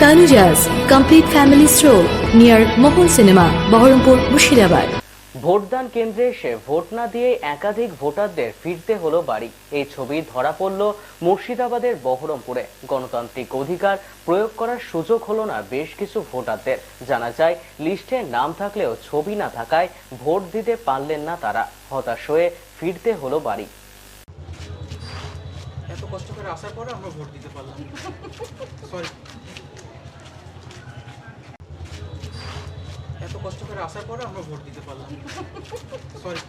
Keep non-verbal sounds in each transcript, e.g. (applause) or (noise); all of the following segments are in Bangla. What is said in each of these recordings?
Tanujas complete family stroll near Mohon Cinema, Baharampur, Mushirabad. ভোটদান কেন্দ্রে এসে ভোট না দিয়ে একাধিক ভোটারদের ফিরতে হলো বাড়ি। এই ছবি ধরা পড়ল মুর্শিদাবাদের বহরমপুরে। গণতান্ত্রিক অধিকার প্রয়োগ করার সুযোগ হলো না বেশ কিছু ভোটারদের। জানা যায় লিস্টে নাম থাকলেও ছবি না থাকায় ভোট দিতে পারলেন না তারা। হতাশ হয়ে ফিরতে হলো বাড়ি। এত কষ্ট করে আসার পরে আমরা ভোট দিতে পারলাম সরি (laughs) এত কষ্ট করে আসার পরে আমরা ভোট দিতে পারলাম। সরি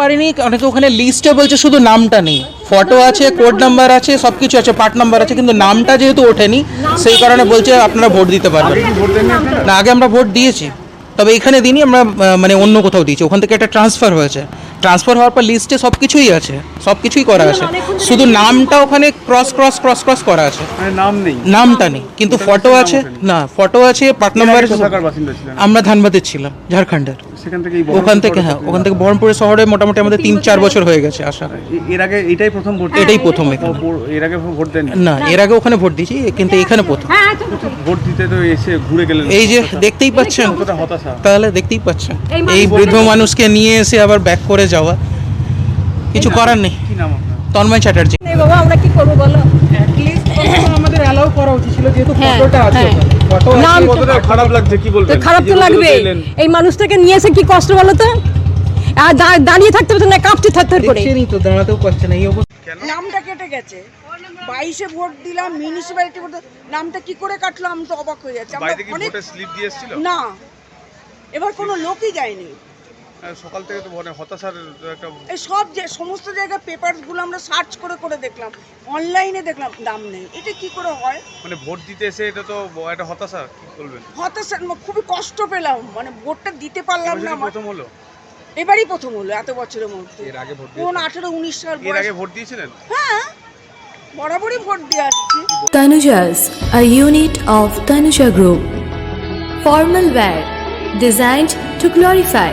পারিনি অনেকে ওখানে লিস্টে বলছে শুধু নামটা নেই। ফটো আছে কোড নাম্বার আছে সব কিছু আছে পার্ট নাম্বার আছে কিন্তু নামটা যেহেতু ওঠেনি সেই কারণে বলছে আপনারা ভোট দিতে পারবেন না। আগে আমরা ভোট দিয়েছি। তবে এখানে দিনই আমরা মানে অন্য কোথাও দিয়েছি। ওখান থেকে একটা ট্রান্সফার হয়েছে। ট্রান্সফার হওয়ার পর লিস্টে সব কিছুই আছে সব কিছুই করা আছে। শুধু নামটা ওখানে ক্রস ক্রস ক্রস ক্রস করা আছে। মানে নাম নেই। নামটা নেই কিন্তু ফটো আছে না ফটো আছে পার্ট নাম্বার আমরা ধানবাদের ছিলাম ঝাড়খণ্ডের। সেখান থেকে ওখান থেকে হ্যাঁ ওখান থেকে বহরমপুরের শহরে মোটামুটি আমাদের তিন চার বছর হয়ে গেছে আসা এর আগে এটাই প্রথম ভোট এটাই প্রথম এর আগে ভোট দেন না এর আগে ওখানে ভোট দিয়েছি কিন্তু এখানে প্রথম। ভোট দিতে তো এসে ঘুরে গেলেন। এই যে দেখতেই পাচ্ছেন তাহলে দেখতেই পাচ্ছেন। এই বৃদ্ধ মানুষকে নিয়ে এসে আবার ব্যাক করে যাওয়া কিছু করার নেই। কি নাম আপনার? তন্ময় চ্যাটার্জি। বাবা আমরা কি করব বলো? আমাদের অ্যালাউ করা উচিত ছিল যেহেতু হ্যাঁ, ফটোটা আছে হ্যাঁ। ফটো নাম খারাপ লাগছে কি তো খারাপ লাগবে। এই মানুষটাকে নিয়ে এসে কি কষ্ট বলো তো? আর দাঁড়িয়ে থাকতে পারতো না কাঁপতে থাকতে করে তো দাঁড়াতেও পারছে না এই অবস্থা। নামটা কেটে গেছে। বাইশে ভোট দিলাম মিউনিসিপ্যালিটি ভোট নামটা কি করে কাটলো আমি তো অবাক হয়ে যাচ্ছি। না। এবার কোনো লোকই যায়নি। সকাল থেকে তো মানে হতাশার একটা এই সব যে সমস্ত জায়গায় পেপারসগুলো আমরা সার্চ করে করে দেখলাম অনলাইনে দেখলাম দাম নেই। এটা কি করে হয়? মানে ভোট দিতে এসে এটা তো একটা হতাশা কি বলবেন? হতাশা খুবই কষ্ট পেলাম মানে ভোটটা দিতে পারলাম না প্রথম হলো? এবারই প্রথম হলো এত বছরের মধ্যে। এর আগে ভোট কোন দিয়েছিলেন? আঠেরো উনিশ সাল এর আগে ভোট দিয়েছিলেন? হ্যাঁ বরাবরই ভোট দিয়ে আসছি। Tanujas, a unit of Tanuja Group. Formal wear, designed to glorify.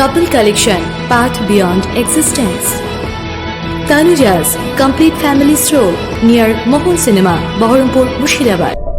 Couple collection, path beyond existence. Tanujas complete family stroll near Mohon Cinema, Baharampur, Mushirabad.